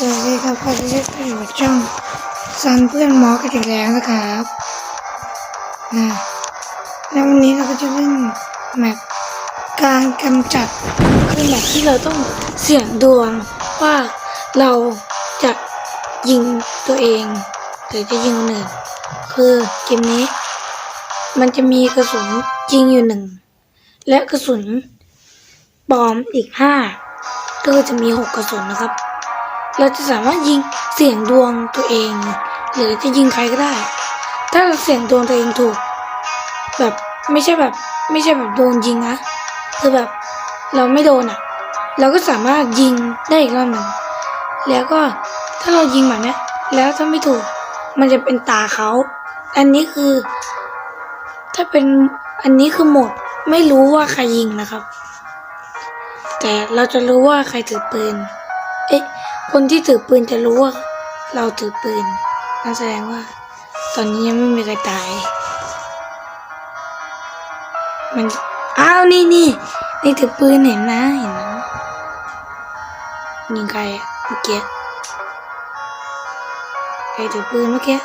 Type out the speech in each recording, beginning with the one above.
สวัสดีครับก็จะได้ไปอยู่กับช่องซันเพื่อนหมอกันอีกแล้วนะครับนะแล้ววันนี้เราก็จะเล่นแมปการกำจัดคือแมปที่เราต้องเสี่ยงดวงว่าเราจะยิงตัวเองหรือจะยิงคนอื่นคือเกมนี้ มันจะมีกระสุนจริงอยู่หนึ่งและกระสุนปลอมอีกห้าก็จะมีหกกระสุนนะครับ เราจะสามารถยิงเสี่ยงดวงตัวเอง หรือจะยิงใครก็ได้ ถ้าเราเสี่ยงดวงตัวเองถูก แบบไม่ใช่แบบ ไม่ใช่แบบโดนยิงนะคือแบบเราไม่โดนอะ เราก็สามารถยิงได้อีกรอบหนึ่งแล้วก็ถ้าเรายิงแบบเนี้ยแล้วถ้าไม่ถูก มันจะเป็นตาเขา อันนี้คือ ถ้าเป็นอันนี้คือหมด ไม่รู้ว่าใครยิงนะครับ แต่เราจะรู้ว่าใครถือปืน เอ๊ะ คนที่ถือปืนจะรู้ว่าเราถือปืนนั่นแสดงว่า ตอนนี้ยังไม่มีใครตาย มันอ้าวนี่นี่นี่ถือปืนเห็นนะเห็นนะยิงใครอะเมื่อกี้ใครถือปืนเมื่อกี้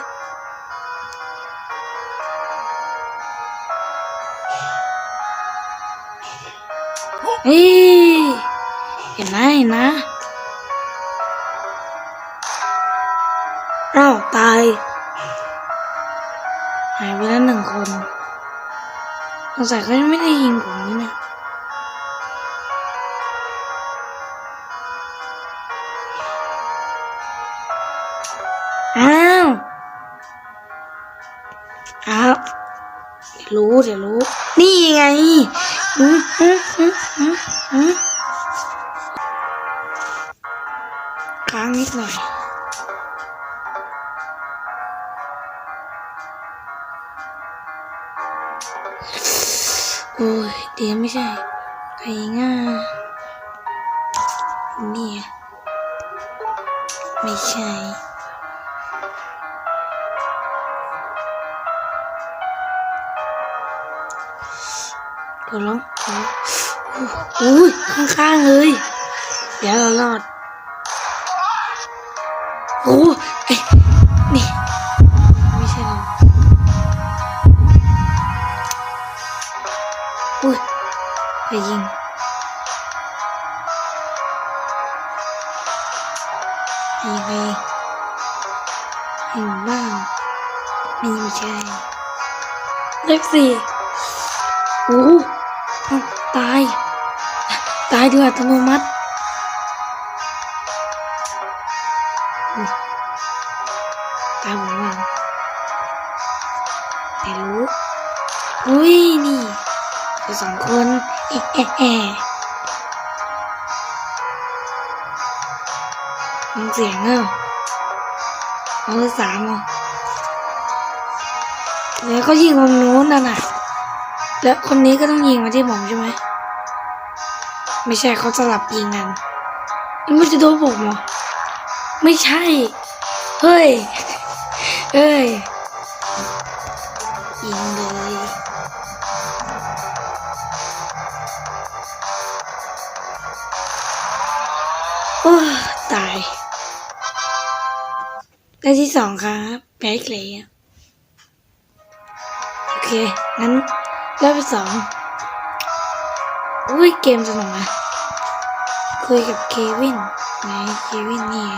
เฮ้ยเห็นนะเห็นนะ หายไปแล้วหนึ่งคนสงสัยเขายังไม่ได้ยิงผมนี่นะอ้าวอ้าวรู้เดี๋ยวรู้ นี่ไงอืมอืมอืมอืมอืมค้างนิดหน่อย เดี๋ยวไม่ใช่ใครง่านี่ไงไม่ใช่ขอร้องอโอ้ยข้างๆเลย เดี๋ยวเรารอด โอ้ ยิงไปยิงบ้างมีไม่ใช่เลขสี่โอ้โหอ้าวตาย ตายด้วยอัตโนมัติอุ๊ยตายหมดแล้วแต่รู้อุ้ยนี่คือสองคนแอะแอะ เสียงอะเอาเลยสามอะแล้วก็ยิงตรงนู้นน่ะนะแล้วคนนี้ก็ต้องยิงมาที่ผมใช่ไหมไม่ใช่เขาสลับยิงกันมันจะโดนผมเหรอไม่ใช่ เฮ้ย เฮ้ย ยิงเลยโอ้ตาย ได้ที่สองครับแพ้อีกล้วโอเค งั้นรอบที่สองอุ้ยเกมสนุกนะคุยกับเควินไหนเควินนี่ไง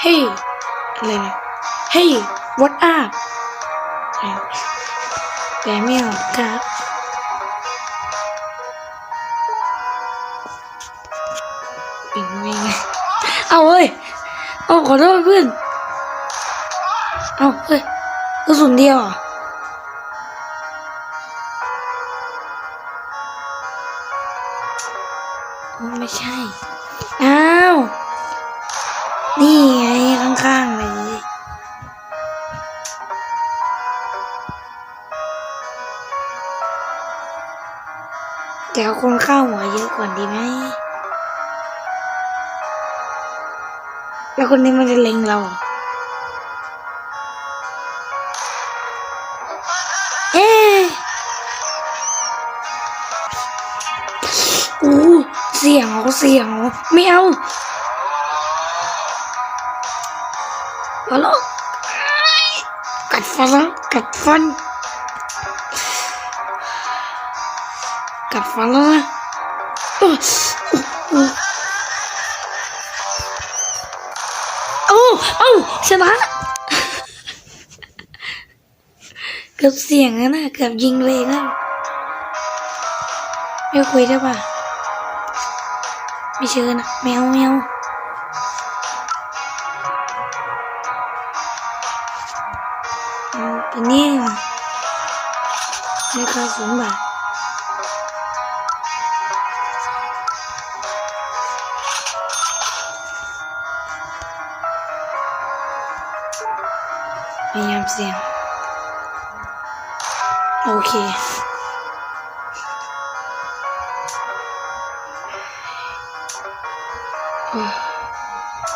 เฮ้ยอะไรนะเฮ้ย what up อะแปลไม่ออกครับปิงวิงเอาเฮ้ย เอาขอโทษเพื่อน เอาเฮ้ยกระสุนเดียวอะโอ้ไม่ใช่ อ้าว นี่ไงข้างๆเลยแต่คนข้าวหัวเยอะกว่าดีไหม แล้วคนนี้มันจะเล็งเราเหรอเอ๊ะโอ้เสียสียงเสียงไม่เอามาแล้วกัดฟันแล้วกัดฟันกัดฟันแล้วนะ เอ้าชนะเกือบเสียงแล้วนะเกือบยิงเลยนะไม่คุยได้ป่ะไม่เชิญอะแมวแมวอาตัวนี้มาราคาสูงบาท เสียง โอเค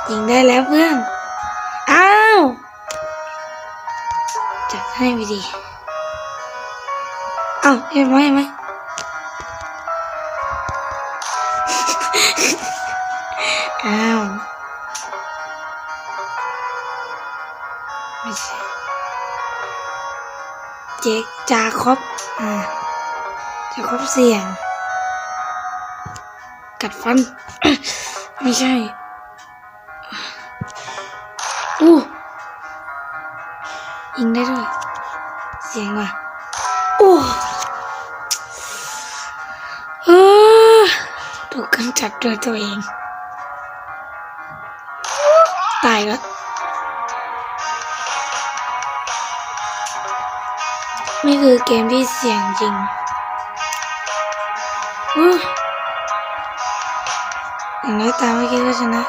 ยิงได้แล้วเพื่อน อ้าว จัดให้ไปดีเอ้าเห็นไหมเห็นไหมอ้าว ไม่ใช่ เจ๊กจาคอบอ่าจาคอบเสียง กัดฟัน ไม่ใช่อู้ยิงได้ด้วย เสียงว่ะอู้เออถูกกำจัดด้วยตัวเอง ตายแล้ว นี่คือเกมที่เสียงจริงอู้อย่างน้อยตามเมื่อกี้ก็ชนะ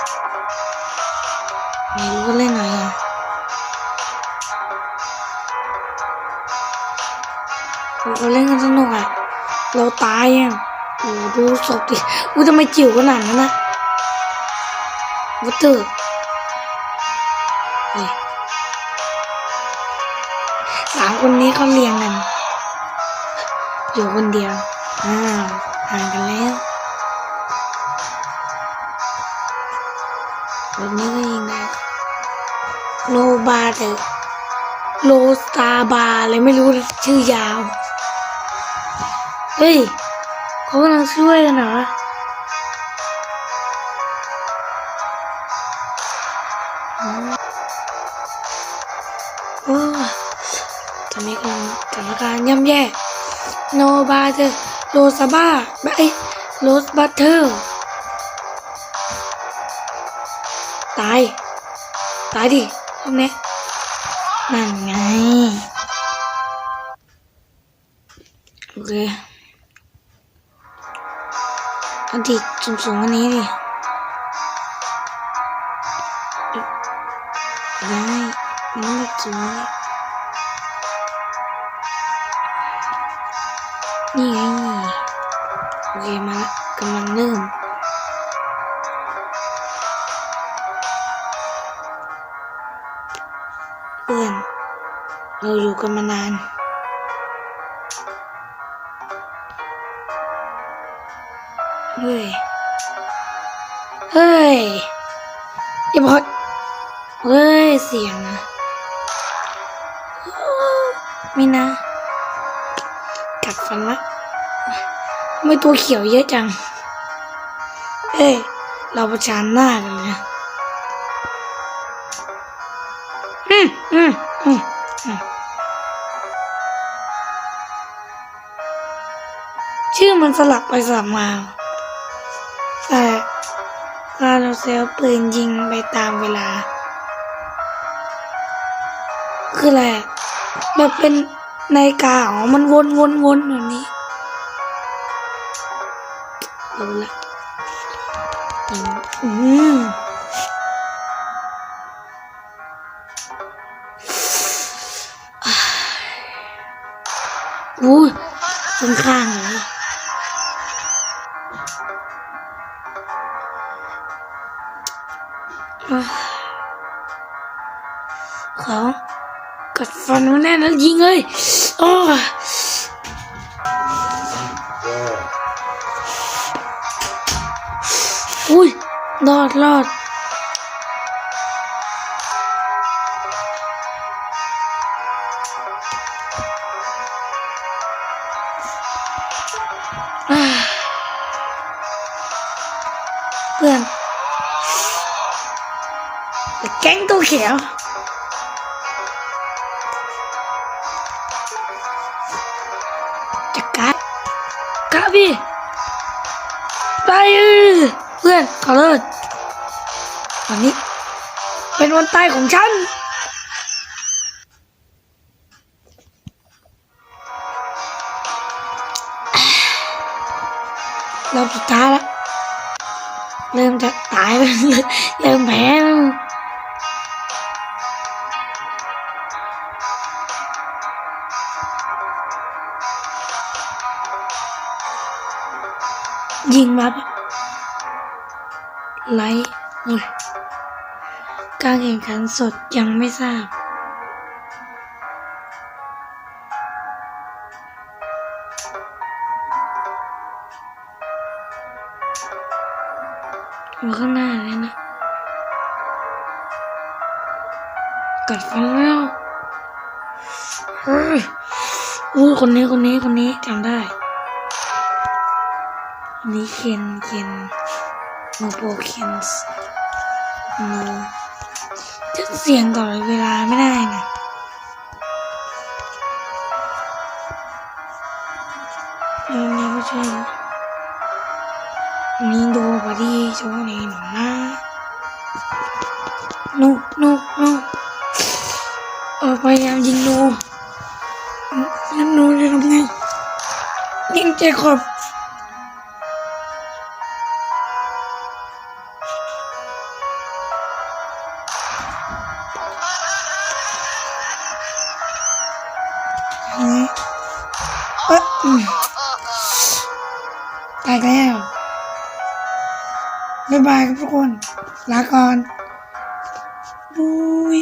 ไม่รู้ก็เล่นหน่อยอะโอ้โหเล่นกันสนุกอะ เราตายอะโอ้โหดูศพดิอู้ทำไมจิ๋วขนาดนั้นนะวัตเตอร์ี้เขาเรียงกัน อยู่คนเดียว อ้าวห่างกันแล้วแบบนี้ก็ยิงได้โนบาเตอร์โลสตาบาอะไรไม่รู้ชื่อยาว เฮ้ยเขากำลังช่วยกันเหรอ ย่ำแย่โนบาเตอร์โลซาบ้าไอ้โรสบัตเตอร์ตาย ตายดิทำไงนั่นไง โอเคเอาดิสูงๆอันนี้ดิได้ไมันไม่สูงเนี่ไงโอเคมากำลังเริ่มเพื่อนเราอยู่กันมานานเฮ้ย เฮ้ยอย่าบอกเฮ้ย เสียงนะ ไม่นะ กัดฟันละไม่ตัวเขียวเยอะจังเฮ้ย เราประชานหน้ากันเลยนะอืมอืมอืมอืมชื่อมันสลับไปสลับมาแต่การเรเซลปืนยิงไปตามเวลา คืออะไรแบบเป็น ในาฬิกาอ๋อมันวนวนวนแบบนี้เอาละอืมอืมอู้ข้าง แล้วยิงเลยโอ้ พี่ไปเออเพื่อนขอเลิกวันนี้ เป็นวันตายของฉันเราสุดท้ายแล้วเริ่มจะตายแล้วเริ่มแพ้แล้ว ยิงมาปะไลท์โอ้ยการแข่งขันสดยังไม่ทราบอยู่ข้างหน้าเลยนะ กัดฟันแล้วเฮ้ยอู้คนนี้คนนี้คนนี้จำได้ นี้เคนเคนโนโปเคนส์โนจะเสียงต่อดเวลาไม่ได้นะนนี้ไม่ใช่นนี้ดูบอดี้โชว์ในหนูนะนูนูนูเออพยายามยิงนูแล้วนูจะทำไงยิงเจคอบ บายครับทุกคน ลาก่อนบุย